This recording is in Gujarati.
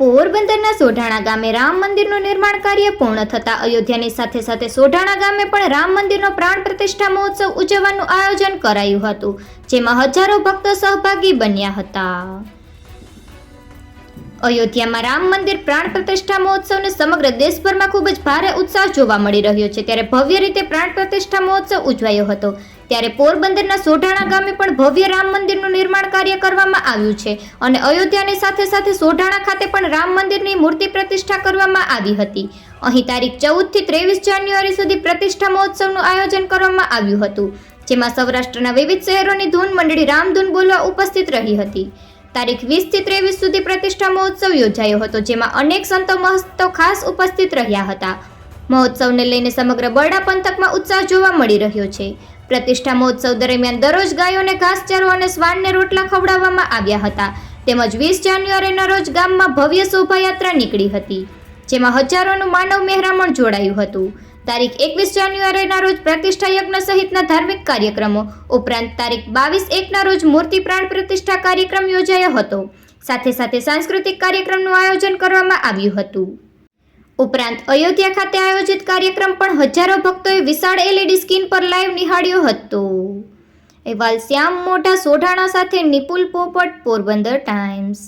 પોરબંદરના સોઢાણા ગામે રામ મંદિરનું નિર્માણ કાર્ય પૂર્ણ થતાં અયોધ્યાની સાથે સાથે સોઢાણા ગામે પણ રામ મંદિરનો પ્રાણ પ્રતિષ્ઠા મહોત્સવ ઉજવવાનું આયોજન કરાયું હતું, જેમાં હજારો ભક્તો સહભાગી બન્યા હતા. અયોધ્યામાં રામ મંદિર પ્રાણ પ્રતિષ્ઠા મહોત્સવને સમગ્ર દેશભરમાં ખૂબ જ ભારે ઉત્સાહ જોવા મળી રહ્યો છે, ત્યારે ભવ્ય રીતે પ્રાણ પ્રતિષ્ઠા મહોત્સવ ઉજવાયો હતો. ત્યારે પોરબંદરના સોઢાણા ગામે પણ ભવ્ય રામ મંદિરનું નિર્માણ કાર્ય કરવામાં આવ્યું છે અને અયોધ્યાની સાથે સાથે સોઢાણા ખાતે પણ રામ મંદિરની મૂર્તિ પ્રતિષ્ઠા કરવામાં આવી હતી. અહીં તારીખ ચૌદથી ત્રેવીસ જાન્યુઆરી સુધી પ્રતિષ્ઠા મહોત્સવનું આયોજન કરવામાં આવ્યું હતું, જેમાં સૌરાષ્ટ્રના વિવિધ શહેરોની ધૂન મંડળી રામધૂન બોલવા ઉપસ્થિત રહી હતી. તારીખ વીસથી ત્રેવીસ સુધી પ્રતિષ્ઠા મહોત્સવ યોજાયો હતો, જેમાં અનેક સંતો મહંતો ખાસ ઉપસ્થિત રહ્યા હતા. મહોત્સવને લઈને સમગ્ર બરડા પંથકમાં ઉત્સાહ જોવા મળી રહ્યો છે. પ્રતિષ્ઠા મહોત્સવ દરમિયાન દરરોજ ગાયોને ઘાસચારો અને શ્વાનને રોટલા ખવડાવવામાં આવ્યા હતા. તેમજ વીસ જાન્યુઆરીના રોજ ગામમાં ભવ્ય શોભાયાત્રા નીકળી હતી, જેમાં હજારોનું માનવ મહેરામણ જોડાયું હતું. તારીખ એકવીસ જાન્યુઆરીના રોજ પ્રતિષ્ઠા યજ્ઞ સહિતના ધાર્મિક કાર્યક્રમો, ઉપરાંત તારીખ બાવીસ એકના રોજ મૂર્તિ પ્રાણ પ્રતિષ્ઠા કાર્યક્રમ યોજાયો હતો. સાથે સાથે સાંસ્કૃતિક કાર્યક્રમનું આયોજન કરવામાં આવ્યું હતું. ઉપરાંત અયોધ્યા ખાતે આયોજિત કાર્યક્રમ પણ હજારો ભક્તોએ વિશાળ એલઈડી સ્ક્રીન પર લાઈવ નિહાળ્યો હતો. અહેવાલ શ્યામ મોઢા સોઢાણા સાથે નિપુલ પોપટ, પોરબંદર ટાઈમ્સ